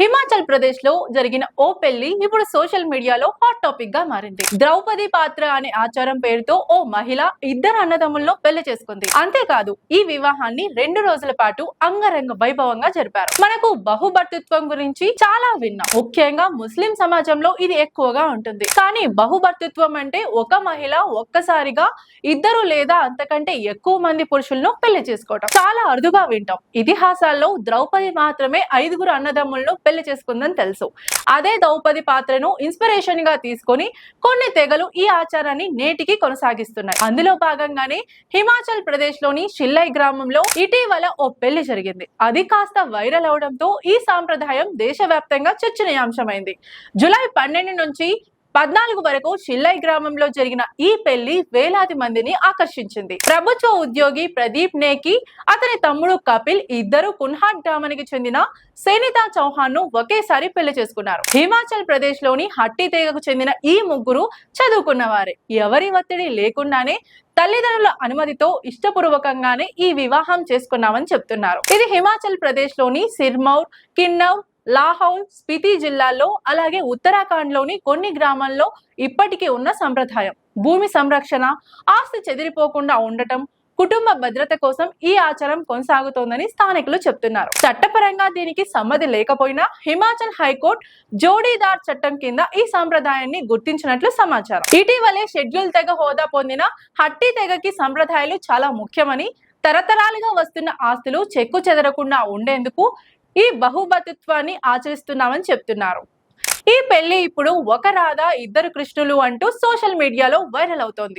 హిమాచల్ ప్రదేశ్లో జరిగిన ఓ పెళ్ళి ఇప్పుడు సోషల్ మీడియాలో హాట్ టాపిక్గా మారింది. ద్రౌపది పాత్ర అనే ఆచారం పేరుతో ఓ మహిళ ఇద్దరు అన్నదమ్ములను పెళ్ళి చేసుకుంది. అంతేకాదు ఈ వివాహాన్ని రెండు రోజుల పాటు అంగరంగ వైభవంగా జరిపారు. మనకు బహుభర్తృత్వం గురించి చాలా విన్నాం. ముఖ్యంగా ముస్లిం సమాజంలో ఇది ఎక్కువగా ఉంటుంది. కానీ బహుభర్తృత్వం అంటే ఒక మహిళ ఒక్కసారిగా ఇద్దరు లేదా అంతకంటే ఎక్కువ మంది పురుషులను పెళ్ళి చేసుకోవటం. చాలా అరుదుగా వింటాం. ఇతిహాసాల్లో ద్రౌపది మాత్రమే ఐదుగురు అన్నదమ్ములను పెళ్ళి చేసుకుందని తెలుసు. అదే ద్రౌపది పాత్రను ఇన్స్పిరేషన్గా తీసుకొని కొన్ని తెగలు ఈ ఆచారాన్ని నేటికి కొనసాగిస్తున్నాయి. అందులో భాగంగానే హిమాచల్ ప్రదేశ్లోని షిల్లై గ్రామంలో ఇటీవల ఓ పెళ్ళి జరిగింది. అది కాస్త వైరల్ అవడంతో ఈ సాంప్రదాయం దేశవ్యాప్తంగా చర్చనీయాంశమైంది. జూలై పన్నెండు నుంచి పద్నాలుగు వరకు చిల్లై గ్రామంలో జరిగిన ఈ పెళ్ళి వేలాది మందిని ఆకర్షించింది. ప్రభుత్వ ఉద్యోగి ప్రదీప్ నేకి అతని తమ్ముడు కపిల్ ఇద్దరు కున్హాట్ గ్రామానికి చెందిన సేనితా చౌహాన్ను ఒకేసారి పెళ్ళి చేసుకున్నారు. హిమాచల్ ప్రదేశ్లోని హట్టి తెగకు చెందిన ఈ ముగ్గురు చదువుకున్నవారే. ఎవరి ఒత్తిడి లేకుండానే తల్లిదండ్రుల అనుమతితో ఇష్టపూర్వకంగానే ఈ వివాహం చేసుకున్నామని చెప్తున్నారు. ఇది హిమాచల్ ప్రదేశ్లోని సిర్మౌర్ కిన్నౌర్ లాహౌల్ స్పితి జిల్లాల్లో అలాగే ఉత్తరాఖండ్లోని కొన్ని గ్రామాల్లో ఇప్పటికీ ఉన్న సంప్రదాయం. భూమి సంరక్షణ ఆస్తి చెదిరిపోకుండా ఉండటం కుటుంబ భద్రత కోసం ఈ ఆచారం కొనసాగుతోందని స్థానికులు చెప్తున్నారు. చట్టపరంగా దీనికి సమ్మతి లేకపోయినా హిమాచల్ హైకోర్టు జోడీదార్ చట్టం కింద ఈ సాంప్రదాయాన్ని గుర్తించినట్లు సమాచారం. ఇటీవలే షెడ్యూల్ తెగ హోదా పొందిన హట్టి తెగకి సంప్రదాయాలు చాలా ముఖ్యమని తరతరాలుగా వస్తున్న ఆస్తులు చెక్కు చెదరకుండా ఉండేందుకు ఈ బహుభతిత్వాన్ని ఆచరిస్తున్నామని చెప్తున్నారు. ఈ పెళ్ళి ఇప్పుడు ఒక రాధా ఇద్దరు కృష్ణులు అంటూ సోషల్ మీడియాలో వైరల్ అవుతోంది.